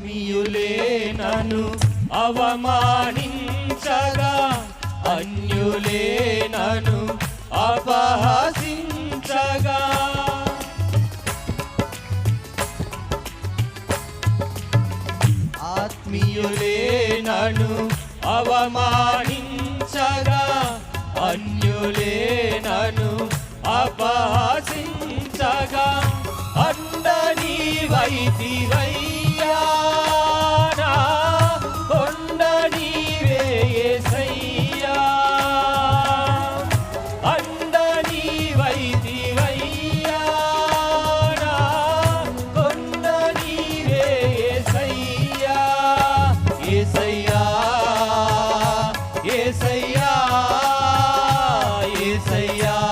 ఆత్మీయులే నను అవమానించగా. అన్యులే నను అపహసించగా. ఆత్మీయులే నను అవమానించగా. అన్యులే నను అపహసించగా. అండని వైతివయ్యా. ఏసయ్యా ఏసయ్యా.